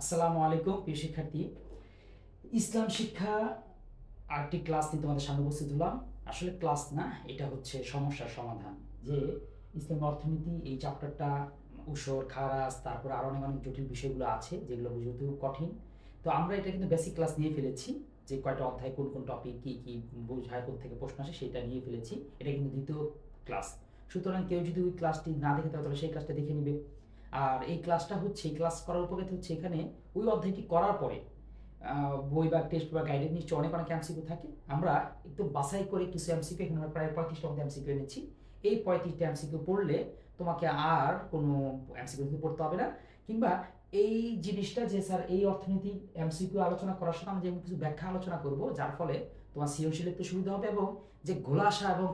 আসসালামু আলাইকুম, প্রিয় শিক্ষার্থী। ইসলাম শিক্ষা আরেকটি ক্লাস নিয়ে তোমাদের সামনে উপস্থিত হলাম। আসলে ক্লাস না, এটা হচ্ছে সমস্যার সমাধান। যে ইসলাম অর্থনীতি, এই চ্যাপ্টারটা উসর, খারাজ, তারপর আরও অনেক অনেক জটিল বিষয়গুলো আছে, যেগুলো বুঝতে খুব কঠিন। তো আমরা এটা কিন্তু বেসিক ক্লাস নিয়ে ফেলেছি, যে কয়টা অধ্যায়, কোন কোন টপিক কী কী বোঝায় থেকে প্রশ্ন আসে, সেটা নিয়ে ফেলেছি। এটা কিন্তু দ্বিতীয় ক্লাস সুতরাং কেউ যদি ওই ক্লাসটি না দেখে, তাহলে সেই ক্লাসটা দেখে নেবে। আর এই ক্লাসটা হচ্ছে ক্লাস করার উপকারিতা হচ্ছে এখানে ওই অধ্যায়টি করার পরে বই বা টেস্ট বা গাইডের নিশ্চয় অনেক অনেক এমসিকিউ থাকে। আমরা একটু বাছাই করে কিছু এমসিকিউ এখানে আমরা প্রায় পঁয়ত্রিশটা মধ্যে এমসিকিউ এনেছি। এই পঁয়ত্রিশটা এমসিকিউ পড়লে তোমাকে আর কোনো এমসিকিউ পড়তে হবে না। কিংবা এই জিনিসটা যে স্যার, এই অর্থনীতি এমসিকিউ আলোচনা করার সময় আমি যেমন কিছু ব্যাখ্যা আলোচনা করব, যার ফলে তোমার সৃজনশীল একটু সুবিধা হবে এবং যে ঘোলাসা এবং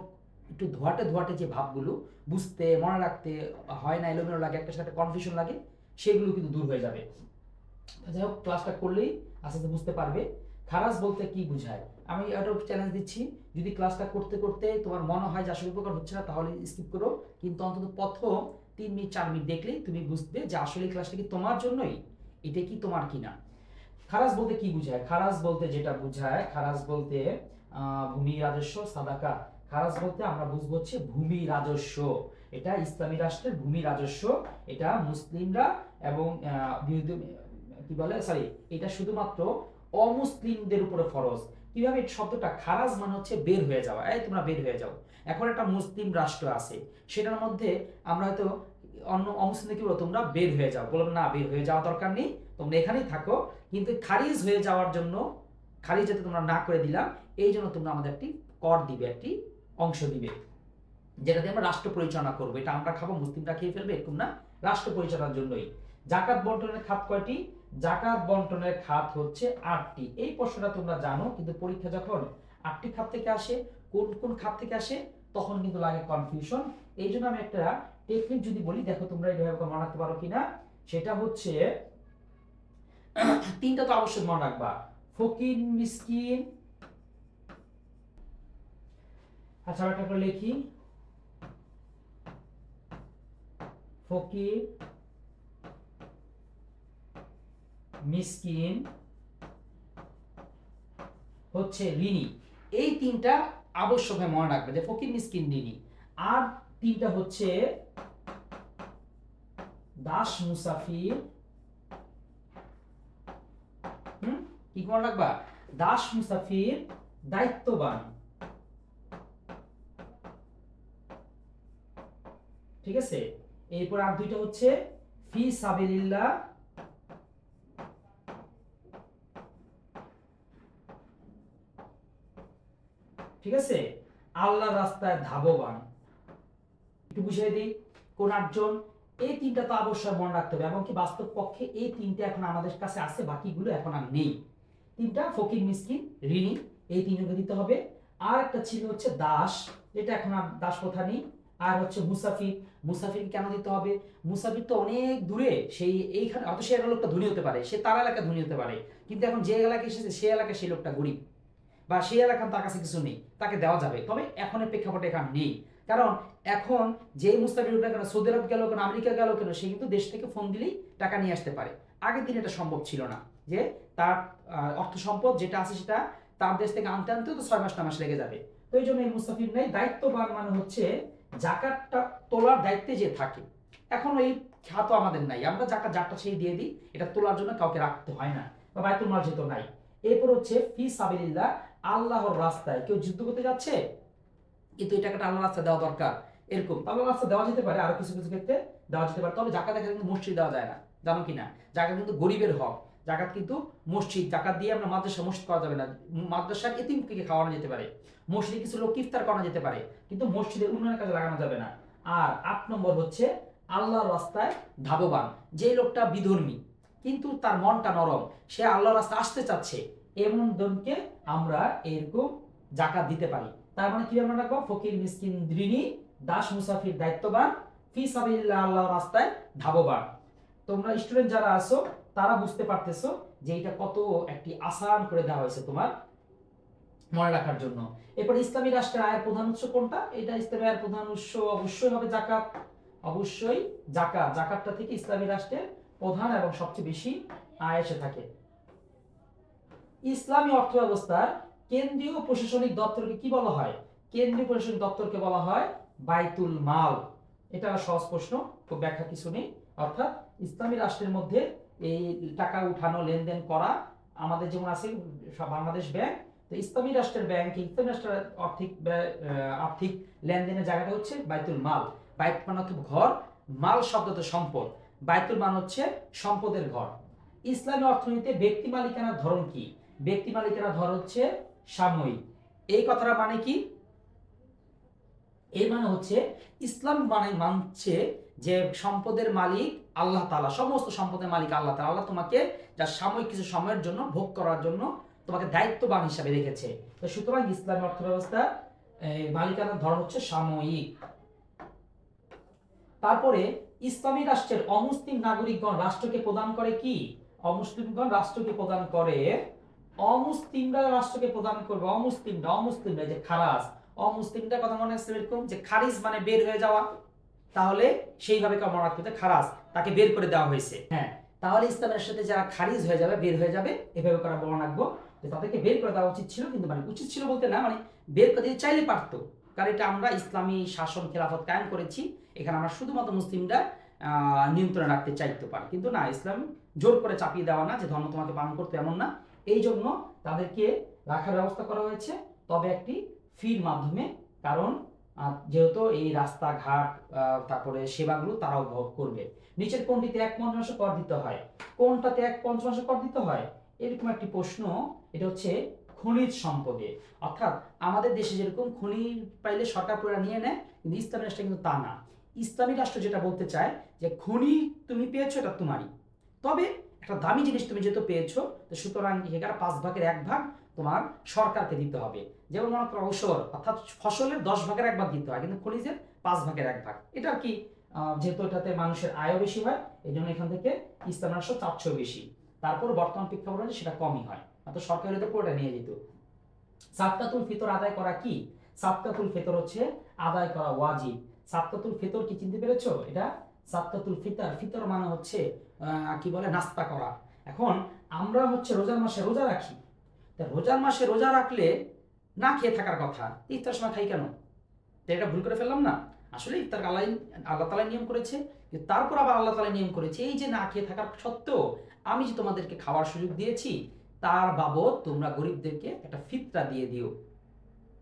একটু ধোয়াটে ধোয়াটে যে ভাবগুলো, বুঝতে, মনে রাখতে হয় না, এলোমেলো লাগে একটা সাথে কনফিউশন লাগে, সেগুলো কিন্তু দূর হয়ে যাবে। যাই হোক ক্লাসটা করলেই আস্তে আস্তে বুঝতে পারবে। খারাজ বলতে কি বুঝায়? আমি একটা চ্যালেঞ্জ দিচ্ছি, যদি ক্লাসটা করতে করতে তোমার মনে হয় যে আসলে উপকার হচ্ছে না, তাহলে স্কিপ করো। কিন্তু অন্তত প্রথম তিন মিনিট, চার মিনিট দেখলেই তুমি বুঝবে যে আসলে ক্লাসটা কি তোমার জন্যই? এটা কি তোমার কি না খারাজ বলতে কি বোঝায়? খারাজ বলতে যেটা বোঝায় খারাজ বলতে ভূমি রাজস্ব, সাদাকা। খারাজ বলতে আমরা বুঝব হচ্ছে ভূমি রাজস্ব। এটা ইসলামী রাষ্ট্রের ভূমি রাজস্ব, এটা মুসলিমরা এবং কি বলে সরি এটা শুধুমাত্র অমুসলিমদের উপরে ফরজ। কীভাবে শব্দটা খারাজ মানে হচ্ছে বের হয়ে যাওয়া? এই তোমরা বের হয়ে যাও। এখন একটা মুসলিম রাষ্ট্র আছে, সেটার মধ্যে আমরা হয়তো অন্য অমুসলিমদের কি বলো তোমরা বের হয়ে যাও। বললাম না, বের হয়ে যাওয়া দরকার নেই, তোমরা এখানেই থাকো। কিন্তু খারিজ হয়ে যাওয়ার জন্য, খারিজ যাতে তোমরা না করে দিলাম, এই জন্য তোমরা আমাদের একটি কর দিবে, একটি অংশ দিবে যেটা দিয়ে আমরা রাষ্ট্র পরিচালনা করব। এটা আমরা খাব, মুসলিমরা খেয়ে ফেলবে, এরকম না? রাষ্ট্র পরিচালনার জন্যই। জাকাত বন্টনের খাত কয়টি? জাকাত বন্টনের খাত হচ্ছে আটটি। এই প্রশ্নটা তোমরা জানো, কিন্তু পরীক্ষা যখন আটটি খাত থেকে আসে, কোন কোন খাত থেকে আসে, তখন কিন্তু লাগে কনফিউশন এই জন্য আমি একটা টেকনিক যদি বলি, দেখো তোমরা এইভাবে মনে রাখতে পারো কিনা। সেটা হচ্ছে, তিনটা তো অবশ্যই মনে রাখবা। ফকির, মিসকিন আচ্ছা একটা করে লিখি। ফকির, মিসকিন, হচ্ছে ঋণী এই তিনটা আবশ্যকভাবে মনে রাখবে যে ফকির, মিসকিন ঋণী আর তিনটা হচ্ছে দাস, মুসাফির। হুম? কি মনে রাখবা? দাস, মুসাফির দায়িত্ববান। ঠিক আছে? এরপর আর দুইটা হচ্ছে ফি সাবিলিল্লাহ। ঠিক আছে? আল্লাহর রাস্তায় ধাববান। একটু বুঝিয়ে দিই, কোন আটজন? এই তিনটা তো অবশ্যই মনে রাখতে হবে এবং কি বাস্তব পক্ষে এই তিনটা এখন আমাদের কাছে আছে, বাকিগুলো এখন আর নেই। তিনটা, ফকির, মিসকিন, ঋণী, এই তিনজনকে দিতে হবে। আর একটা ছিল হচ্ছে দাস যেটা এখন আর দাস প্রথা নেই। আর হচ্ছে মুসাফির মুসাফির কেন দিতে হবে? মুসাফির তো অনেক দূরে, সেই এইখানে অত সে লোকটা ধনী হতে পারে, সে তার এলাকা ধনী হতে পারে। কিন্তু এখন যে এলাকায় এসেছে, সে এলাকায় সেই লোকটা গরিব। বা সেই এলাকার তার কাছে কিছু নেই, তাকে দেওয়া যাবে। তবে এখনের প্রেক্ষাপটে এখন নেই। কারণ এখন যে মুস্তাফির উঠবে কেন সৌদি আরব গেল কেন, আমেরিকা গেল কেন, সে কিন্তু দেশ থেকে ফোন দিলেই টাকা নিয়ে আসতে পারে। আগের দিন এটা সম্ভব ছিল না যে তার অর্থ সম্পদ যেটা আছে সেটা তার দেশ থেকে আনতে আনতেও তো ছয় মাস মাস লেগে যাবে। তো এই জন্য এই মুস্তাফির নেই। দায়িত্ববান মানে হচ্ছে জাকাতটা তোলার দায়িত্বে যে থাকে, এখন এই খ্যাত আমাদের নাই। আমরা জাকাত যারটা সেই দিয়ে দিই, এটা তোলার জন্য কাউকে রাখতে হয় না, বা বায়তুল মাল যেহেতু নাই। এরপর হচ্ছে, ফি সাবিলিল্লাহ, আল্লাহর রাস্তায়। কেউ যুদ্ধ করতে যাচ্ছে, কিন্তু এই টাকাটা আল্লাহর রাস্তায় দেওয়া দরকার। এরকম, তো আল্লাহর রাস্তায় দেওয়া যেতে পারে, আরও কিছু কিছু ক্ষেত্রে দেওয়া যেতে পারে। তবে জাকাত এখানে কিন্তু মসজিদ দেওয়া যায় না, জানো কি না জাকাত কিন্তু গরিবের হক। জাকাত কিন্তু মসজিদ, জাকাত দিয়ে আমরা মাদ্রাসা, মসজিদ করা যাবে না। মাদ্রাসার এতিমকে খাওয়ানো যেতে পারে। মসজিদে কিছু লোক ইফতার করানো যেতে পারে, কিন্তু মসজিদের উন্নয়নের কাজে লাগানো যাবে না। আর আট নম্বর হচ্ছে, আল্লাহর রাস্তায় ধাববান। যে লোকটা বিধর্মী, কিন্তু তার মনটা নরম, সে আল্লাহর রাস্তা আসতে চাচ্ছে, এমন জনকে আমরা এরকম জাকাত দিতে পারি। তার মানে কি আমরা রাখব ফকির, মিসকিন ঋণী দাস, মুসাফির, দায়িত্ববান, ফি সাবিল্লাহ আল্লাহ রাস্তায় ধাববান। তোমরা স্টুডেন্ট যারা আছো তারা বুঝতে পারতেছো যে এটা কত একটি আসান করে দেওয়া হয়েছে তোমার মনে রাখার জন্য। এরপর ইসলামী রাষ্ট্রের আয়ের প্রধান উৎস কোনটা? এটা ইসলামী আয়ের প্রধান উৎস অবশ্যই হবে জাকাত। অবশ্যই জাকাত। জাকাতটা থেকে ইসলামী রাষ্ট্রের প্রধান এবং সবচেয়ে বেশি আয় এসে থাকে। ইসলামী অর্থ ব্যবস্থার কেন্দ্রীয় প্রশাসনিক দপ্তরকে কি বলা হয়? কেন্দ্রীয় প্রশাসনিক দপ্তরকে বলা হয় বাইতুল মাল। এটা সহজ প্রশ্ন খুব ব্যাখ্যা কিছু নেই। অর্থাৎ ইসলামী রাষ্ট্রের মধ্যে এই টাকা উঠানো লেনদেন করা আমাদের যেমন আছে বাংলাদেশ ব্যাংক, তো ইসলামী রাষ্ট্রের ব্যাংক ইসলামী রাষ্ট্রের আর্থিক আর্থিক লেনদেনের জায়গাটা হচ্ছে বাইতুল মাল। বাইত মানে ঘর, মাল শব্দ তো সম্পদ। বাইতুল মাল হচ্ছে সম্পদের ঘর। ইসলামী অর্থনীতিতে ব্যক্তি মালিকানার ধরন কি? ব্যক্তি মালিকানার ধর হচ্ছে সাময়িক। এই কথাটা মানে কি? এই মানে হচ্ছে ইসলাম মানে মানছে যে সম্পদের মালিক আল্লাহ তাআলা, সমস্ত সম্পদের মালিক আল্লাহ তাআলা। আল্লাহ তোমাকে যা সাময়িক কিছু সময়ের জন্য, ভোগ করার জন্য তোমাকে দায়িত্ববান হিসাবে রেখেছে। তো সুতরাং ইসলামী অর্থব্যবস্থা মালিকানার ধরন হচ্ছে সাময়িক। তারপরে ইসলামী রাষ্ট্রের অমুসলিম নাগরিকগণ রাষ্ট্রকে প্রদান করে কি? অমুসলিমগণ রাষ্ট্রকে প্রদান করে, অমুসলিমরা রাষ্ট্রকে প্রদান করবে, অমুসলিমরা অমুসলিমরা যে খারাজ, অমুসলিমদের কথা মনে আছে এরকম যে খারিজ মানে বের হয়ে যাওয়া। তাহলে সেইভাবে হবে খারাজ? তাকে বের করে দেওয়া হয়েছে। হ্যাঁ তাহলে ইসলামের সাথে যারা খারিজ হয়ে যাবে, বের হয়ে যাবে, এভাবে করা বলা রাখব যে তাদেরকে বের করে দেওয়া উচিত ছিল, কিন্তু মানে উচিত ছিল বলতে না মানে বের করে দিতে চাইলে পারতো। কারণ এটা আমরা ইসলামী শাসন খেলাফত কায়েম করেছি, এখানে আমরা শুধুমাত্র মুসলিমরা নিয়ন্ত্রণে রাখতে চাইতে পারে। কিন্তু না, ইসলাম জোর করে চাপিয়ে দেওয়া না যে ধর্ম তোমাকে পালন করতে এমন না। এই জন্য তাদেরকে রাখার ব্যবস্থা করা হয়েছে, তবে একটি ফির মাধ্যমে, কারণ যেহেতু এই রাস্তাঘাট তারপরে সেবাগুলো তারাও ভোগ করবে। নিচের কোনটিতে এক পঞ্চমাংশ কর দিতে হয়? কোনটাতে এক পঞ্চমাংশ কর দিতে হয়? এরকম একটি প্রশ্ন। এটা হচ্ছে খনিজ সম্পদে। অর্থাৎ আমাদের দেশে যেরকম খনি পাইলে সরকার পুরো নিয়ে নেয়, কিন্তু ইসলামী রাষ্ট্রে কিন্তু তা না। ইসলামী রাষ্ট্র যেটা বলতে চায় যে, খনি তুমি পেয়েছ, এটা তোমারই। তবে একটা দামি জিনিস তুমি যেহেতু পেয়েছ, তো সুতরাং এগারো পাঁচ ভাগের এক ভাগ তোমার সরকারকে দিতে হবে। যেমন মনে করো ঔষধ, অর্থাৎ ফসলের দশ ভাগের এক ভাগ দিতে হয়, কিন্তু খনিজের পাঁচ ভাগের এক ভাগ। এটা কি যেহেতু এটাতে মানুষের আয়ও বেশি হয় এই জন্য এখান থেকে রাষ্ট্র চাচ্ছেও বেশি। তারপর বর্তমান প্রেক্ষাপটে সেটা কমই হয়। অর্থাৎ সরকার হলে তো পুরোটা নিয়ে যেত। সাতকাতুল ফিতর আদায় করা কি? সাতকাতুল ফিতর হচ্ছে আদায় করা ওয়াজিব। সাতকাতুল ফিতর কি চিনতে পেরেছ? এটা সাতকাতুল ফিতর ফিতর মানে হচ্ছে কি বলে, নাস্তা করা। এখন আমরা হচ্ছে রোজার মাসে রোজা রাখি। রোজার মাসে রোজা রাখলে না খেয়ে থাকার কথা, ইফতার সময় খাই কেন? এটা ভুল করে ফেললাম না? আসলে ইফতার আল্লাহ আল্লাহ তালা নিয়ম করেছে তারপর আবার আল্লাহ তালা নিয়ম করেছে, এই যে না খেয়ে থাকার সত্ত্বেও আমি যে তোমাদেরকে খাওয়ার সুযোগ দিয়েছি, তার বাবদ তোমরা গরিবদেরকে একটা ফিতরা দিয়ে দিও।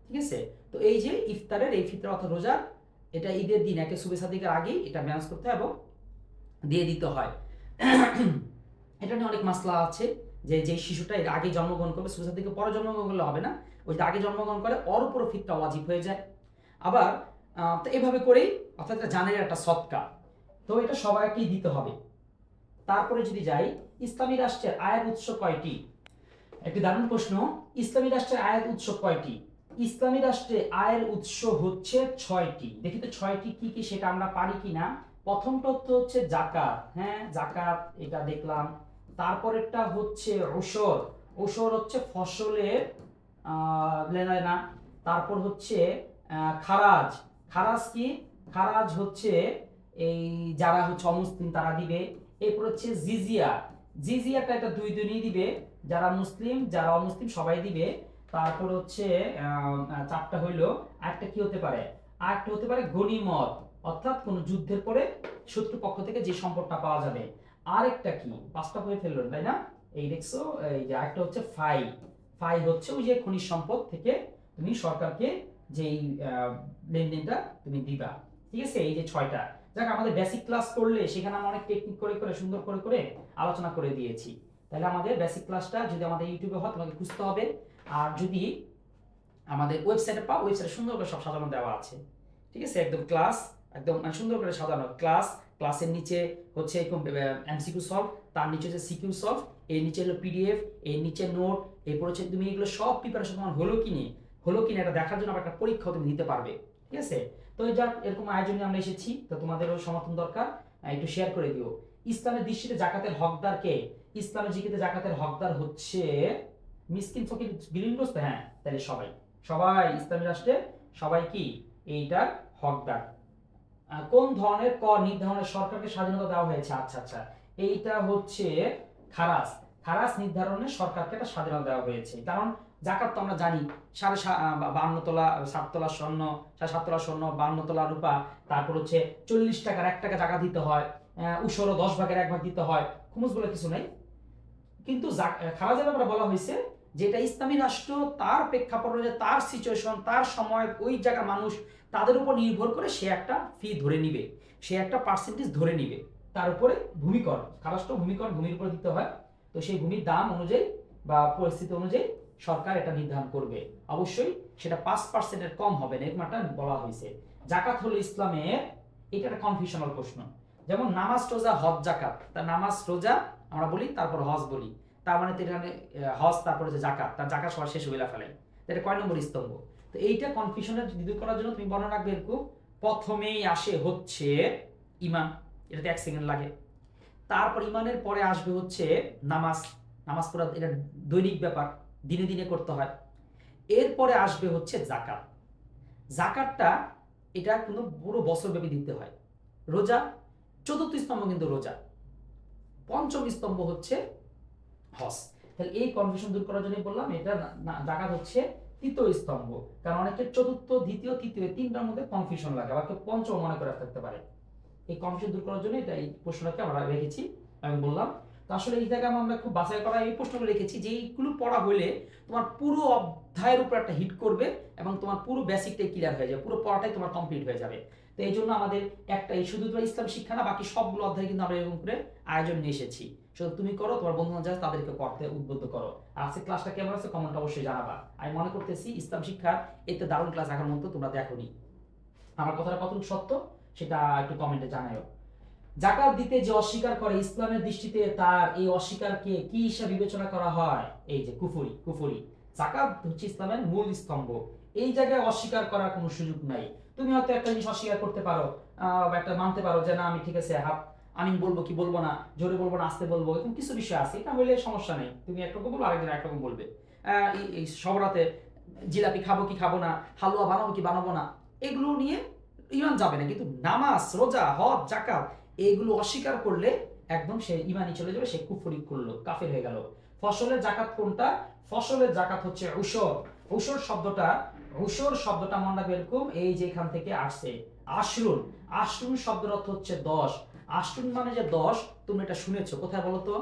ঠিক আছে? তো এই যে ইফতারের এই ফিতরা অর্থাৎ রোজা এটা ঈদের দিন, একে শুভেচ্ছা দিকের আগেই এটা ম্যানেজ করতে হয় এবং দিয়ে দিতে হয়। এটা নিয়ে অনেক মাসলা আছে। যে যে শিশুটা এর আগে জন্মগ্রহণ করবে শুভেচ্ছা দিকে পরে জন্মগ্রহণ করলে হবে না। ওই আগে জন্মগ্রহণ করে, ওর উপরও ফিতরা ওয়াজিব হয়ে যায়। আবার তো এভাবে করেই অর্থাৎ এটা জানের একটা সৎকা। তো এটা সবাইকেই দিতে হবে। তারপরে যদি যাই, ইসলামী রাষ্ট্রের আয়ের উৎস কয়টি? একটি দারুণ প্রশ্ন। ইসলামী রাষ্ট্রের আয়ের উৎস কয়টি? ইসলামী রাষ্ট্রে আয়ের উৎস হচ্ছে ছয়টি। দেখি তো ছয়টি কি কি, সেটা আমরা পারি কিনা? প্রথম তথ্য হচ্ছে জাকাত। হ্যাঁ জাকাত, এটা দেখলাম। তারপরেরটা হচ্ছে ওষর ওষর হচ্ছে ফসলের না তারপর হচ্ছে খারাজ। খারাজ কি? খারাজ হচ্ছে এই যারা হচ্ছে অমুসলিম তারা দিবে। এরপর হচ্ছে জিজিয়া। জিজিয়াটা এটা দুই দুই দিবে। যারা মুসলিম, যারা অমুসলিম সবাই দিবে। তারপর হচ্ছে চারটা হইল। আরেকটা কি হতে পারে? আরেকটা হতে পারে গনিমত অর্থাৎ কোনো যুদ্ধের পরে শত্রু পক্ষ থেকে যে সম্পদটা পাওয়া যাবে। আরেকটা কি? পাঁচটা হয়ে ফেলল তাই না? এই দেখছ, এই যে আরেকটা হচ্ছে ফাই ফাই হচ্ছে ওই যে খনিজ সম্পদ থেকে তুমি সরকারকে যেই লেনদেনটা তুমি দিবা। ঠিক আছে? এই যে ছয়টা। যাক, আমাদের বেসিক ক্লাস করলে, সেখানে আমরা অনেক টেকনিক করে করে, সুন্দর করে করে আলোচনা করে দিয়েছি। তাহলে আমাদের বেসিক ক্লাসটা যদি আমাদের ইউটিউবে হয়, তোমাকে খুঁজতে হবে। আর যদি আমাদের ওয়েবসাইটে পাও ওয়েবসাইটে সুন্দর করে সব সাজানো দেওয়া আছে। ঠিক আছে? একদম ক্লাস একদম মানে সুন্দর করে সাজানো। ক্লাস ক্লাসের নিচে হচ্ছে এমসিকিউ সলভ তার নিচে হচ্ছে সিকিউ সলভ এর নিচে হলো পিডিএফ এর নিচে নোট এরপর হচ্ছে তুমি এগুলো সব প্রিপারেশন তোমার হলো কি নিয়ে? হলো কি না এটা দেখার জন্য একটা পরীক্ষাও তুমি দিতে পারবে, ঠিক আছে? তো এই এরকম আয়োজনে আমরা এসেছি, তো তোমাদেরও সমর্থন দরকার একটু শেয়ার করে দিও। ইসলামের দৃষ্টিতে জাকাতের হকদার কে? ইসলামের জিকিতে জাকাতের হকদার হচ্ছে মিসকিন, ফকির গিরিনগ্রস্ত হ্যাঁ তাহলে সবাই। সবাই ইসলামী রাষ্ট্রে সবাই কি? এইটার হকদার। কোন ধরনের কর নির্ধারণের সরকারকে স্বাধীনতা দেওয়া হয়েছে? আচ্ছা আচ্ছা। এইটা হচ্ছে খারাজ খারাজ নির্ধারণে সরকারকে একটা স্বাধীনতা দেওয়া হয়েছে। কারণ জাকাত তো আমরা জানি, সাড়ে বান্ন তোলা সাত তোলা স্বর্ণ, সাড়ে সাত তোলা স্বর্ণ বান্ন তোলা রূপা, তারপর হচ্ছে চল্লিশ টাকার এক টাকা জায়গা দিতে হয় উসরও দশ ভাগের এক ভাগ দিতে হয়। খুমুস বলে কিছু নেই। কিন্তু খারাজের ব্যাপারে বলা হয়েছে যে এটা ইসলামী রাষ্ট্র তার প্রেক্ষাপট অনুযায়ী তার সিচুয়েশন তার সময়, ওই জায়গা মানুষ তাদের উপর নির্ভর করে সে একটা ফি ধরে নিবে, সে একটা পার্সেন্টেজ ধরে নিবে। তার উপরে ভূমিকর খারাজটা ভূমিকর ভূমির উপর দিতে হয়। তো সেই ভূমির দাম অনুযায়ী বা পরিস্থিতি অনুযায়ী সরকার এটা নির্ধারণ করবে। অবশ্যই সেটা পাঁচ পার্সেন্টের কম হবে না এরকম বলা হয়েছে। জাকাত হলো ইসলামের, এটা একটা কনফিউশনাল প্রশ্ন। যেমন নামাজ রোজা, হজ জাকাত। তা নামাজ রোজা আমরা বলি, তারপর হজ বলি। তার মানে তো এখানে হজ, তারপরে যে জাকাত তার জাকাত সবার শেষ হইলা ফেলে এটা কয় নম্বর স্তম্ভ? তো এইটা কনফিউশনের দূর করার জন্য তুমি বর্ণনা রাখবে এরকম, প্রথমেই আসে হচ্ছে ইমান, এটাতে এক সেকেন্ড লাগে। তারপর ইমানের পরে আসবে হচ্ছে নামাজ নামাজ পড়া এটা দৈনিক ব্যাপার, দিনে দিনে করতে হয়। এরপরে আসবে হচ্ছে জাকাত জাকাতটা এটা কোনো পুরো বছরব্যাপী দিতে হয়। রোজা, চতুর্থ স্তম্ভ কিন্তু রোজা। পঞ্চম স্তম্ভ হচ্ছে হজ তাহলে এই কনফিউশন দূর করার জন্য বললাম, এটা জাকাত হচ্ছে তৃতীয় স্তম্ভ। কারণ অনেকের চতুর্থ, দ্বিতীয়, তৃতীয় তিনটার মধ্যে কনফিউশন লাগে। আবার কেউ পঞ্চম মনে করে থাকতে পারে। এই কনফিউশন দূর করার জন্য এটা এই প্রশ্নটাকে আমরা রেখেছি, আমি বললাম। তো আসলে এই জায়গায় আমরা খুব বাছাই করা এই প্রশ্নগুলো রেখেছি যে এইগুলো পড়া হলে তোমার পুরো অধ্যায়ের উপর একটা হিট করবে এবং তোমার পুরো বেসিকটাই ক্লিয়ার হয়ে যাবে। পুরো পড়াটাই তোমার কমপ্লিট হয়ে যাবে। তো এই জন্য আমাদের একটা এই শুধু তোমার ইসলাম শিক্ষা না, বাকি সবগুলো অধ্যায় কিন্তু আমরা এরকম করে আয়োজন নিয়ে এসেছি। শুধু তুমি করো, তোমার বন্ধু বান্ধব যারা তাদেরকে করতে উদ্বুদ্ধ করো। আজকে ক্লাসটা কেমন আছে কমেন্ট অবশ্যই জানাবা। আমি মনে করতেছি ইসলাম শিক্ষার এতে দারুণ ক্লাস এখন মতো তোমরা দেখোনি। আমার কথাটা কতটুকু সত্য সেটা একটু কমেন্টে জানাও জাকাত দিতে যে অস্বীকার করে, ইসলামের দৃষ্টিতে তার এই অস্বীকারকে কি হিসাবে বিবেচনা করা হয়? এই যে কুফুরি কুফুরি। জাকাত হচ্ছে ইসলামের মূল স্তম্ভ। এই জায়গায় অস্বীকার করার কোনো সুযোগ নাই। তুমি হয়তো একটা জিনিস অস্বীকার করতে পারো একটা মানতে পারো যে না, আমি ঠিক আছে, হাত আমি বলব কি বলব না, জোরে বলব না, আস্তে বলব, এরকম কিছু বিষয় আছে, এটা হলে সমস্যা নেই। তুমি একরকম বলব আরেকজন একরকম বলবে। এই- সবরাতে জিলাপি খাব কি খাব না, হালুয়া বানাবো কি বানাবো না, এগুলো নিয়ে ইমান যাবে না। কিন্তু নামাজ, রোজা, হজ জাকাত এইগুলো অস্বীকার করলে একদম সে ইমানি চলে যাবে, সে কুফরি করল, কাফের হয়ে গেল। ফসলের জাকাত কোনটা? ফসলের জাকাত হচ্ছে উসর উসর শব্দটা উসর শব্দটা মনে রাখবে এরকম, এই যে এখান থেকে আসছে। আশরুন। আশরুন শব্দের অর্থ হচ্ছে দশ। আশরুন মানে যে দশ তুমি এটা শুনেছো। কোথায় বলো তো?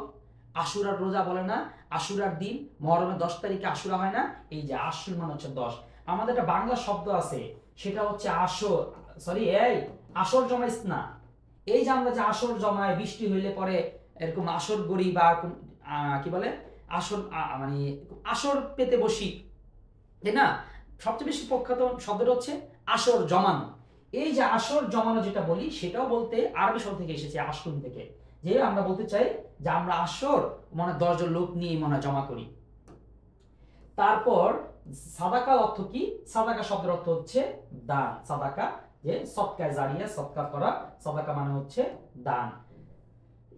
আশুরার রোজা বলে না? আশুরার দিন মহরমের দশ তারিখে আশুরা হয় না? এই যে আশরুন মানে হচ্ছে দশ। আমাদের একটা বাংলা শব্দ আছে, সেটা হচ্ছে আসর। সরি, এই, আসর জমাইস না। এই যে আমরা যে আসর জমায়, বৃষ্টি হইলে পরে এরকম আসর গড়ি বা কি বলে? আসর মানে আসর পেতে বসি। তাই না? সবচেয়ে বেশি প্রখ্যাত শব্দটা হচ্ছে আসর জমানো। এই যে আসর জমানো যেটা বলি, সেটাও বলতে আরবি শব্দ থেকে এসেছে আসরুন থেকে। যে আমরা বলতে চাই যে আমরা আসর মানে দশজন লোক নিয়ে মনে জমা করি। তারপর সাদাকা অর্থ কি? সাদাকা শব্দের অর্থ হচ্ছে দান। সাদাকা যে সৎকায় জারিয়া, সৎকার করা, সাদাকা মানে হচ্ছে দান।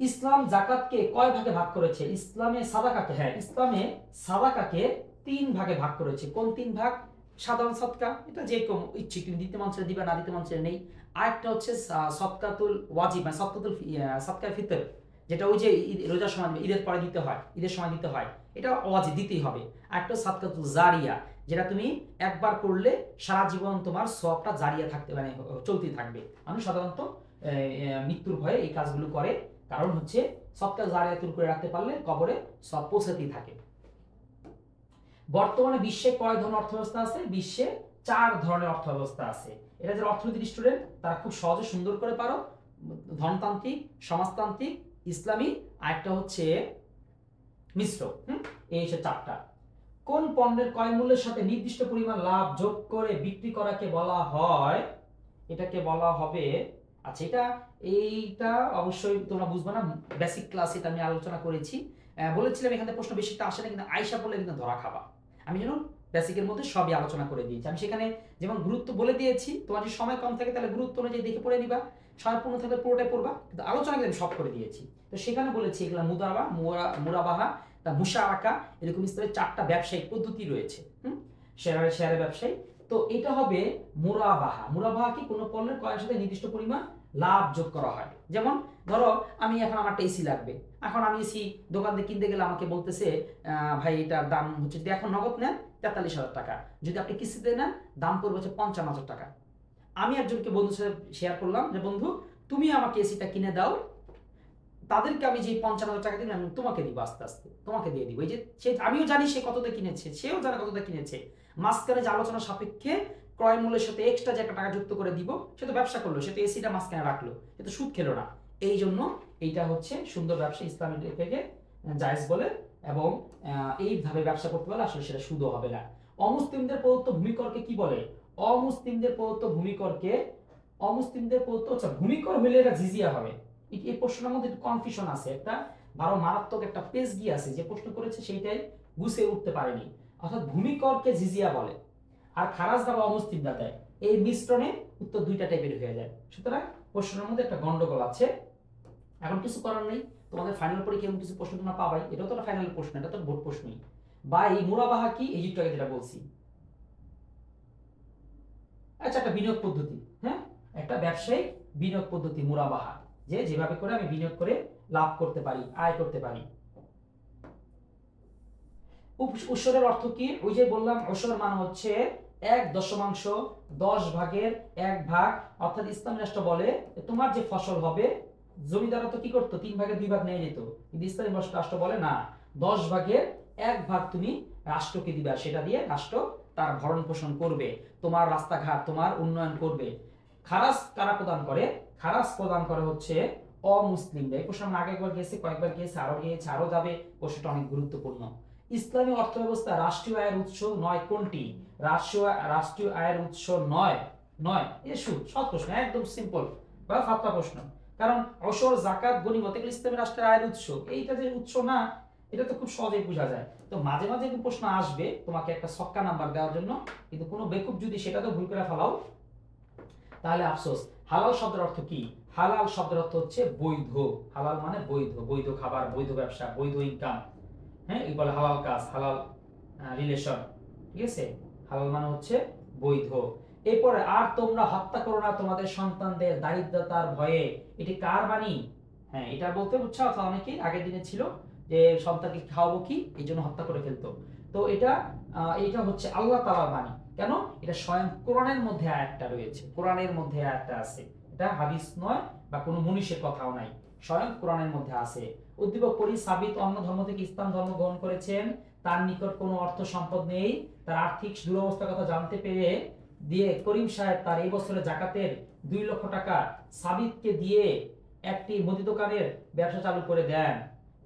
ইসলাম জাকাতকে কয় ভাগে ভাগ করেছে? ইসলামে সাদাকাকে হ্যাঁ ইসলামে সাদাকাকে তিন ভাগে ভাগ করেছে। কোন তিন ভাগ? সাধারণ সৎকা, এটা যে কেউ ইচ্ছিক তুমি দিতে মঞ্চে দিবা, না দিতে মঞ্চে নেই। আরেকটা হচ্ছে সৎকাতুল ওয়াজিব মানে সৎকাতুল সৎকার ফিতর, যেটা ওই যে ঈদ- রোজার সময় ঈদের পরে দিতে হয়, ঈদের সময় দিতে হয়, এটা ওয়াজিব, দিতেই হবে। আরেকটা সৎকাতুল জারিয়া, যেটা তুমি একবার করলে সারা জীবন তোমার সবটা জারিয়া থাকতে মানে চলতেই থাকবে। মানুষ সাধারণত মৃত্যুর ভয়ে এই কাজগুলো করে, কারণ হচ্ছে সবটা জারিয়া তুল করে রাখতে পারলে কবরে সব পৌঁছাতেই থাকে। বর্তমানে বিশ্বে কয় ধরনের অর্থব্যবস্থা আছে? বিশ্বে চার ধরনের অর্থব্যবস্থা আছে। এটা যারা অর্থনীতির স্টুডেন্ট তারা খুব সহজে সুন্দর করে পারো। ধনতান্ত্রিক, সমাজতান্ত্রিক, ইসলামী, আরেকটা হচ্ছে মিশ্র। হুম? এই হচ্ছে চারটা। কোন পণ্যের ক্রয় মূল্যের সাথে নির্দিষ্ট পরিমাণ লাভ যোগ করে বিক্রি করাকে বলা হয়? এটাকে বলা হবে আচ্ছা এটা, এইটা অবশ্যই তোমরা বুঝবে না। বেসিক ক্লাসে আমি আলোচনা করেছি। বলেছিলাম এখানে প্রশ্ন বেশিটা আসে না, কিন্তু আয়সা বলে কিন্তু ধরা খাবা। আমি যেন বেসিকের মধ্যে সবই আলোচনা করে দিয়েছি। আমি সেখানে যেমন গুরুত্ব বলে দিয়েছি, তোমার যদি সময় কম থাকে তাহলে গুরুত্ব অনুযায়ী দেখে পড়ে নিবা। সময় পূর্ণ থাকলে পুরোটাই পড়বা, কিন্তু আলোচনা কিন্তু সব করে দিয়েছি। তো সেখানে বলেছি এগুলো মুদাবা মুরা মুরাবাহা, তা মুশারাকা, এরকম স্তরের চারটা ব্যবসায়িক পদ্ধতি রয়েছে। হুম? শেয়ার শেয়ারের ব্যবসায়ী। তো এটা হবে মুরাবাহা। মুরাবাহা কি কোনো পণ্যের ক্রয়ের সাথে নির্দিষ্ট পরিমাণ লাভ যোগ করা হয়। যেমন ধরো, আমি এখন আমার একটা এসি লাগবে। এখন আমি এসি দোকান থেকে কিনতে গেলে আমাকে বলতেছে ভাই, এটার দাম হচ্ছে যদি এখন নগদ নেন, তেতাল্লিশ হাজার টাকা। যদি আপনি কিস্তিতে নেন, দাম পড়বে হচ্ছে পঞ্চান্ন হাজার টাকা। আমি একজনকে বন্ধুর সাথে শেয়ার করলাম যে, বন্ধু, তুমি আমাকে এসিটা কিনে দাও। তাদেরকে আমি যে পঞ্চান্ন হাজার টাকা দিলাম, আমি তোমাকে দিব আস্তে আস্তে। তোমাকে দিয়ে দিব। এই যে, সে, আমিও জানি সে কততে কিনেছে, সেও জানে কততে কিনেছে। মাঝখানে যে আলোচনা সাপেক্ষে ক্রয় মূল্যের সাথে এক্সট্রা যে একটা টাকা যুক্ত করে দিব, সে তো ব্যবসা করল, সে তো এসিটা মাঝখানে রাখল, সে তো সুদ খেলো না। এই জন্য এইটা হচ্ছে সুন্দর ব্যবসা ইসলামী থেকে জায়েজ বলে এবং এইভাবে ব্যবসা করতে পারলে আসলে সেটা সুদও হবে না। অমুসলিমদের প্রদত্ত ভূমিকরকে কি বলে? অমুসলিমদের প্রদত্ত ভূমিকরকে, অমুসলিমদের প্রদত্ত আচ্ছা ভূমিকর হলে এটা জিজিয়া হবে। এই- প্রশ্নের মধ্যে কনফিউশন আছে। একটা বারো মারাত্মক একটা পেজ গিয়ে আছে, যে প্রশ্ন করেছে সেইটাই গুছিয়ে উঠতে পারেনি। অর্থাৎ ভূমিকরকে জিজিয়া বলে। আর খারাজ দাবা অমুসলিম দা দেয়। এই মিশ্রণে উত্তর দুইটা টাইপের হয়ে যায়। সুতরাং প্রশ্নের মধ্যে একটা গন্ডগোল আছে। এখন কিছু করার নেই, তোমাদের ফাইনাল পরীক্ষা এমন কিছু প্রশ্ন তোমরা পাবাই। এটাও তো ফাইনাল প্রশ্ন, এটা তো বোর্ড প্রশ্নই। বা এই মুরাবাহা কি? এই আগে যেটা বলছি। আচ্ছা একটা বিনিয়োগ পদ্ধতি হ্যাঁ? একটা ব্যবসায়িক বিনিয়োগ পদ্ধতি মুরাবাহা যে যেভাবে করে আমি বিনিয়োগ করে লাভ করতে পারি, আয় করতে পারি। উৎসরের অর্থ কি? ওই যে বললাম ঐশ্বর মানে হচ্ছে এক দশমাংশ, দশ ভাগের এক ভাগ। অর্থাৎ ইসলাম রাষ্ট্র বলে তোমার যে ফসল হবে জমিদাররা তো কি করতো? তিন ভাগে দুই ভাগ নিয়ে যেত। কিন্তু ইসলামী রাষ্ট্র বলে, না, দশ ভাগের এক ভাগ তুমি রাষ্ট্রকে দিবা, সেটা দিয়ে রাষ্ট্র তার ভরণ পোষণ করবে, তোমার রাস্তাঘাট, তোমার উন্নয়ন করবে। খারাজ কারা প্রদান করে? খারাজ প্রদান করে হচ্ছে অমুসলিমরা। এই প্রশ্ন আগে একবার গেছে, কয়েকবার গিয়েছে আরও গিয়েছে, আরও যাবে। প্রশ্নটা অনেক গুরুত্বপূর্ণ। ইসলামী অর্থ ব্যবস্থা রাষ্ট্রীয় আয়ের উৎস নয় কোনটি? রাষ্ট্রীয় রাষ্ট্রীয় আয়ের উৎস নয় নয়। এ সুদ সব প্রশ্ন, একদম সিম্পল বা ফাত্তা প্রশ্ন। কারণ অসর, জাকাত গনিমত এগুলো ইসলামী রাষ্ট্রের আয়ের উৎস। এইটা যে উৎস না, এটা তো খুব সহজেই বোঝা যায়। তো মাঝে মাঝে প্রশ্ন আসবে তোমাকে একটা ছক্কা নাম্বার দেওয়ার জন্য, কিন্তু কোনো বেকুব যদি সেটা তো ভুল করে ফেলাও, তাহলে আফসোস। হালাল শব্দের অর্থ কি? হালাল শব্দের অর্থ হচ্ছে বৈধ। হালাল মানে বৈধ। বৈধ খাবার, বৈধ ব্যবসা, বৈধ ইনকাম হ্যাঁ এই বলে হালাল কাজ, হালাল রিলেশন ঠিক আছে? হালাল মানে হচ্ছে বৈধ। এরপরে, আর তোমরা হত্যা করো না তোমাদের সন্তানদের দারিদ্রতার ভয়ে। এটি কার বাণী? হ্যাঁ এটা বলতে বুঝছ? অথবা অনেকেই আগের দিনে ছিল যে সন্তানকে খাওয়াবো কি? এই জন্য হত্যা করে ফেলতো। তো এটা এটা হচ্ছে আল্লাহ তালার বাণী। কেন? এটা স্বয়ং কোরআনের মধ্যে আয়াতটা রয়েছে। কোরআনের মধ্যে আয়াতটা আছে। এটা হাদিস নয় বা কোনো মনীষের কথাও নাই। স্বয়ং কোরআনের মধ্যে আছে। উদ্দীপক করি সাবিত অন্য ধর্ম থেকে ইসলাম ধর্ম গ্রহণ করেছেন। তার নিকট কোনো অর্থ সম্পদ নেই। তার আর্থিক দুরবস্থার কথা জানতে পেরে দিয়ে করিম সাহেব তার এই বছরের জাকাতের দুই লক্ষ টাকা সাবিতকে দিয়ে একটি মুদি দোকানের ব্যবসা চালু করে দেন।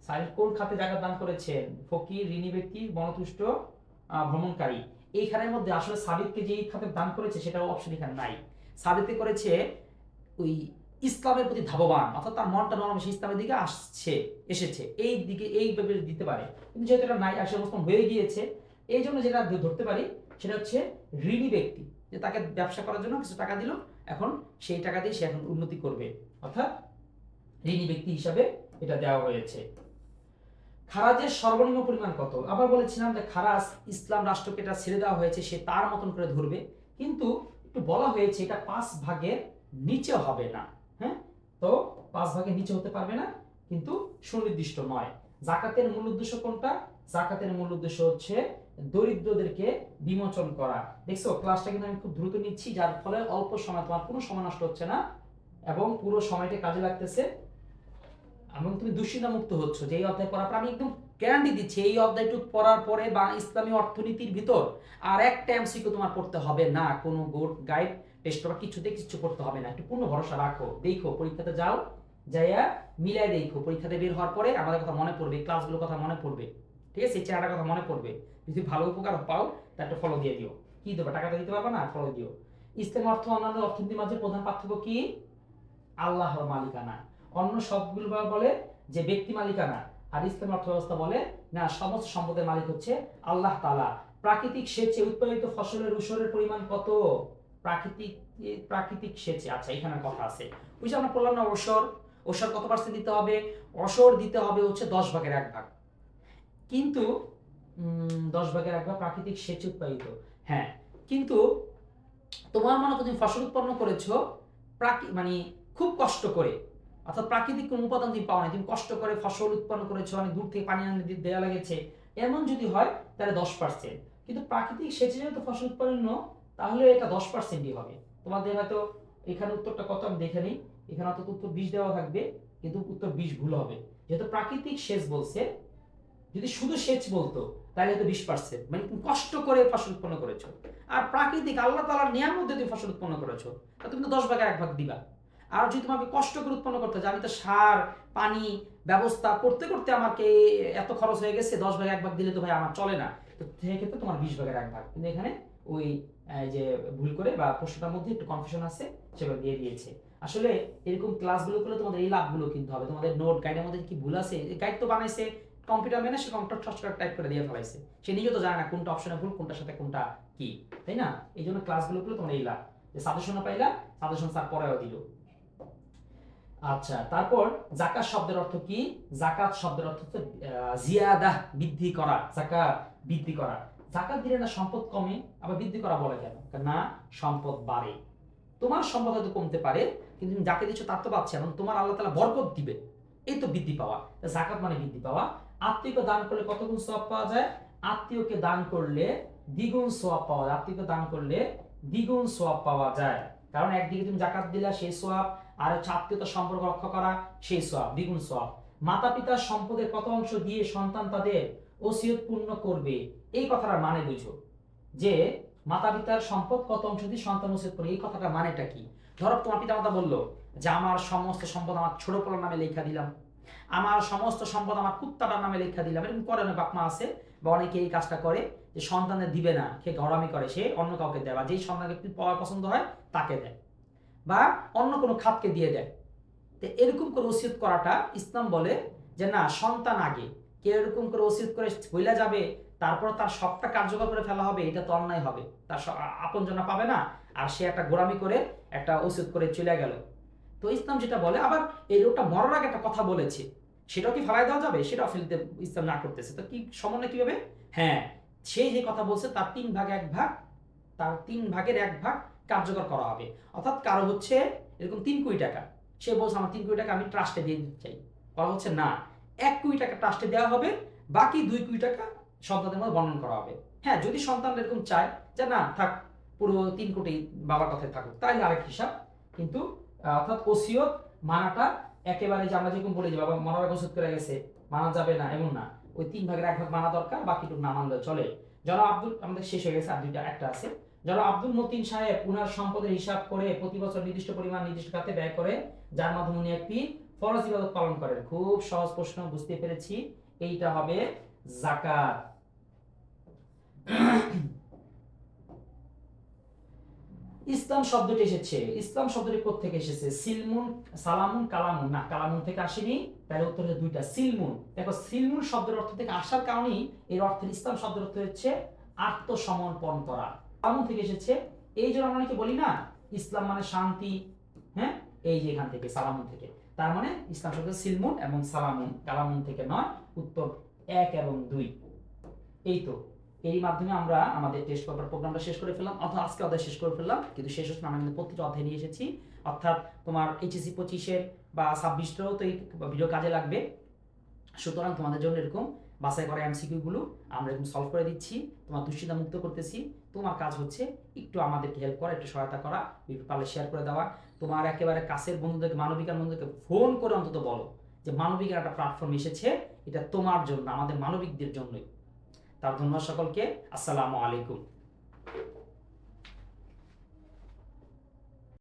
সাবিত কোন খাতে জাকাত দান করেছেন? ফকির, ঋণী ব্যক্তি মনতুষ্ট ভ্রমণকারী। এইখানের মধ্যে আসলে সাবিতকে যেই খাতে দান করেছে সেটাও অপশন এখানে নাই। সাবিতে করেছে? ওই ইসলামের প্রতি ধাবমান অর্থাৎ তার মনটা নরম, সে ইসলামের দিকে আসছে, এসেছে। এই দিকে এইভাবে দিতে পারে। কিন্তু যেহেতু এটা নাই আসলে অবস্থান হয়ে গিয়েছে এই জন্য যেটা ধরতে পারি, সেটা হচ্ছে ঋণী ব্যক্তি। যে তাকে ব্যবসা করার জন্য কিছু টাকা দিল, এখন সেই টাকা দিয়ে সে এখন উন্নতি করবে। অর্থাৎ ঋণী ব্যক্তি হিসাবে এটা দেওয়া হয়েছে। খারাজের সর্বনিম্ন পরিমাণ কত? আবার বলেছিলাম যে খারাজ ইসলাম রাষ্ট্রকে এটা ছেড়ে দেওয়া হয়েছে, সে তার মতন করে ধরবে। কিন্তু একটু বলা হয়েছে এটা পাঁচ ভাগের নিচে হবে না। হ্যাঁ? তো পাঁচ ভাগের নিচে হতে পারবে না, কিন্তু সুনির্দিষ্ট নয়। জাকাতের মূল উদ্দেশ্য কোনটা? জাকাতের মূল উদ্দেশ্য হচ্ছে দরিদ্রদেরকে বিমোচন করা। দেখছ ক্লাসটা কিন্তু আমি খুব দ্রুত নিচ্ছি, যার ফলে অল্প সময় তোমার, কোনো সময় নষ্ট হচ্ছে না, এবং পুরো সময়টা কাজে লাগতেছে। এবং তুমি দুশ্চিন্তা মুক্ত হচ্ছ, যে এই অধ্যায় পড়ার পর আমি একদম গ্যারান্টি দিচ্ছি, এই অধ্যায়টুকু পড়ার পরে বা ইসলামী অর্থনীতির ভিতর আর একটা এমসিকিউ তোমার পড়তে হবে না, কোনো গোড গাইড টেস্ট বা কিছুতে কিছু পড়তে হবে না। একটু পূর্ণ ভরসা রাখো, দেখো, পরীক্ষাতে যাও, যাইয়া মিলাই দেখো, পরীক্ষাতে বের হওয়ার পরে আমাদের কথা মনে পড়বে ক্লাসগুলোর কথা মনে পড়বে। ঠিক আছে? চেহারাটার কথা মনে পড়বে। যদি ভালো উপকার পাও তা একটা ফলো দিয়ে দিও। কি দেবে? টাকাটা দিতে পারবে না? ফলো দিও। ইসলাম অর্থ অন্যান্য অর্থনীতির মাঝে প্রধান পার্থক্য কি? আল্লাহর মালিকানা। অন্য সবগুলো বলে যে ব্যক্তি মালিকানা, আর ইসলাম অর্থ ব্যবস্থা বলে, না, সমস্ত সম্পদের মালিক হচ্ছে আল্লাহ তালা প্রাকৃতিক সেচে উৎপাদিত ফসলের উসরের পরিমাণ কত? প্রাকৃতিক প্রাকৃতিক সেচে। আচ্ছা এখানে কথা আছে। ওই যে আমরা বললাম না, ওসর। ওসর কত পার্সেন্ট দিতে হবে? অসর দিতে হবে হচ্ছে দশ ভাগের এক ভাগ। কিন্তু দশ ভাগের ভাগ প্রাকৃতিক সেচ উৎপাদিত। হ্যাঁ কিন্তু তোমার মনে তুমি ফসল উৎপন্ন করেছ মানে খুব কষ্ট করে। অর্থাৎ প্রাকৃতিক কোনো উপাদান তুমি পাও না তুমি কষ্ট করে ফসল উৎপন্ন করেছ, অনেক দূর থেকে পানি দেওয়া লেগেছে। এমন যদি হয়, তাহলে দশ পার্সেন্ট কিন্তু প্রাকৃতিক সেচে যেহেতু ফসল উৎপন্ন তাহলে এটা দশ পার্সেন্টই হবে। তোমাদের হয়তো এখানে উত্তরটা কত আমি দেখে নিই। এখানে অত উত্তর বিশ দেওয়া থাকবে, কিন্তু উত্তর বিশ ভুল হবে। যেহেতু প্রাকৃতিক সেচ বলছে যদি শুধু সেচ বলতো, তাহলে হয়তো বিশ পার্সেন্ট মানে কষ্ট করে ফসল উৎপন্ন করেছ। আর প্রাকৃতিক আল্লাহ তালার নেয়ার মধ্যে তুমি ফসল উৎপন্ন করেছ, তা তুমি তো দশ ভাগের এক ভাগ দিবা। আর যদি তোমাকে কষ্ট করে উৎপন্ন করতে আমি তো সার, পানি ব্যবস্থা করতে করতে আমাকে এত খরচ হয়ে গেছে, দশ ভাগে এক ভাগ দিলে তো ভাই আমার চলে না। তো সেক্ষেত্রে তোমার বিশ ভাগের এক ভাগ। কিন্তু এখানে ওই যে ভুল করে বা প্রশ্নটার মধ্যে একটু কনফিউশন আছে, সেগুলো দিয়ে দিয়েছে। আসলে এরকম ক্লাসগুলো করলে তোমাদের এই লাভগুলো কিন্তু হবে। তোমাদের নোট গাইডের মধ্যে কি ভুল আছে? গাইড তো বানাইছে কম্পিউটার মেনে সে কম্পিউটার ঠস টাইপ করে দিয়ে ফেলাইছে। সে নিজেও তো জানে না কোনটা অপশনে ভুল, কোনটার সাথে কোনটা কি, তাই না? এই জন্য ক্লাসগুলো করলে তোমার এই লাভ যে সাজেশনও পাইলা সাজেশন স্যার পরেও দিল। আচ্ছা তারপর জাকাত শব্দের অর্থ কি? জাকাত শব্দের অর্থ হচ্ছে জিয়াদা, বৃদ্ধি করা, জাকাত, বৃদ্ধি করা। জাকাত দিলে না সম্পদ কমে, আবার বৃদ্ধি করা বলে কেন? না, সম্পদ বাড়ে। তোমার সম্পদ হয়তো কমতে পারে, কিন্তু তুমি যাকে দিচ্ছ তার তো পাচ্ছে এবং তোমার আল্লাহ তালা বরকত দিবে। এই তো বৃদ্ধি পাওয়া। জাকাত মানে বৃদ্ধি পাওয়া। আত্মীয়কে দান করলে কত গুণ সওয়াব পাওয়া যায়? আত্মীয়কে দান করলে দ্বিগুণ সোয়াব পাওয়া যায়। আত্মীয়কে দান করলে দ্বিগুণ সোয়াব পাওয়া যায়। কারণ একদিকে তুমি জাকাত দিলা, সেই সোয়াব আর হচ্ছে আত্মীয়তা সম্পর্ক রক্ষা করা, সেই সোয়াব দ্বিগুণ সোয়াব মাতা পিতার সম্পদের কত অংশ দিয়ে সন্তান তাদের ওসিয়ত পূর্ণ করবে? এই কথাটার মানে বুঝো। যে মাতা পিতার সম্পদ কত অংশ দিয়ে সন্তান ওসিয়ত করবে? এই কথাটার মানেটা কি? ধরো তোমার পিতা মাতা বলল যে, আমার সমস্ত সম্পদ আমার ছোট পোলার নামে লেখা দিলাম। আমার সমস্ত সম্পদ আমার কুত্তাটার নামে লেখা দিলাম। এরকম করে অনেক বাপ মা আছে, বা অনেকে এই কাজটা করে যে সন্তানের দিবে না, সে ঘরামি করে, সে অন্য কাউকে দেয়, বা যেই সন্তানকে পাওয়ার পছন্দ হয়, তাকে দেয়, বা অন্য কোনো খাতকে দিয়ে দেয়। তো এরকম করে ওসিয়ত করাটা ইসলাম বলে যে, না, সন্তান আগে। কে এরকম করে ওসিয়ত করে বইলা যাবে, তারপর তার সবটা কার্যকর করে ফেলা হবে, এটা তো অন্যায় হবে। তার আপনজনা পাবে না, আর সে একটা গোড়ামি করে একটা ওষুধ করে চলে গেল। তো ইসলাম যেটা বলে, আবার এই লোকটা মরার আগে একটা কথা বলেছে। সেটাও কি ফেলাই দেওয়া যাবে? সেটাও ফেলতে ইসলাম না করতেছে। তো কি সমন্বয় কি হবে হ্যাঁ সেই যে কথা বলছে, তার তিন ভাগ এক ভাগ, তার তিন ভাগের এক ভাগ কার্যকর করা হবে। অর্থাৎ কারও হচ্ছে এরকম তিন কোটি টাকা। সে বলছে, আমার তিন কোটি টাকা আমি ট্রাস্টে দিয়ে দিতে চাই। বলা হচ্ছে, না, এক কোটি টাকা ট্রাস্টে দেওয়া হবে, বাকি দুই কোটি টাকা সন্তানদের মধ্যে বর্ণন করা হবে। হ্যাঁ যদি সন্তান এরকম চায় যে, না, থাক, পুরো তিন কোটি বাবার কথায় থাকুক তাহলে আরেক হিসাব। কিন্তু অর্থাৎ ওসিয়ত, মানাটা একেবারে যে আমরা যেরকম বলি যে বাবা মরার ওষুধ করে গেছে, মানা যাবে না, এমন না। ওই তিন ভাগের এক ভাগ মানা দরকার, বাকিটুকু না মানলে চলে। যারা আব্দুল, আমাদের শেষ হয়ে গেছে, আর দুইটা, একটা আছে। যারা আব্দুল মতিন সাহেব, উনার সম্পদের হিসাব করে প্রতি বছর নির্দিষ্ট পরিমাণ নির্দিষ্ট খাতে ব্যয় করে, যার মাধ্যমে উনি একটি ফরজ ইবাদত পালন করেন। খুব সহজ প্রশ্ন, বুঝতে পেরেছি। এইটা হবে জাকাত। ইসলাম শব্দটি এসেছে। ইসলাম শব্দটি থেকে এসেছে? সিলমুন সালামুন, কালামুন। না, কালামুন থেকে আসেনি। তার উত্তর হচ্ছে দুইটা। সিলমুন দেখো সিলমুন শব্দের অর্থ থেকে আসার কারণেই এর অর্থ ইসলাম শব্দের অর্থ হচ্ছে আত্মসমর্পণ করা। কালামুন থেকে এসেছে। এই জন্য আমরা অনেকে বলি না, ইসলাম মানে শান্তি। হ্যাঁ? এই যে এখান থেকে, সালামুন থেকে। তার মানে ইসলাম শব্দ সিলমুন এবং সালামুন। কালামুন থেকে নয়, উত্তর এক এবং দুই। এই তো। এই মাধ্যমে আমরা আমাদের টেস্ট পেপার প্রোগ্রামটা শেষ করে ফেললাম অর্থাৎ আজকে অধ্যায় শেষ করে ফেললাম, কিন্তু শেষ হচ্ছে আমরা কিন্তু প্রতিটা অধ্যায় নিয়ে এসেছি। অর্থাৎ তোমার এইচএসি পঁচিশের বা ছাব্বিশটাও তো এই ভিডিও কাজে লাগবে। সুতরাং তোমাদের জন্য এরকম বাছাই করা এমসিকিউগুলো আমরা এরকম সলভ করে দিচ্ছি, তোমার দুশ্চিন্তা মুক্ত করতেছি, তোমার কাজ হচ্ছে একটু আমাদেরকে হেল্প করা, একটু সহায়তা করা পারলে শেয়ার করে দেওয়া। তোমার একেবারে কাছের বন্ধুদেরকে, মানবিকার বন্ধুদেরকে ফোন করে অন্তত বলো যে মানবিকের একটা প্ল্যাটফর্ম এসেছে, এটা তোমার জন্য, আমাদের মানবিকদের জন্যই। তার জন্য সকলকে। আসসালামু আলাইকুম।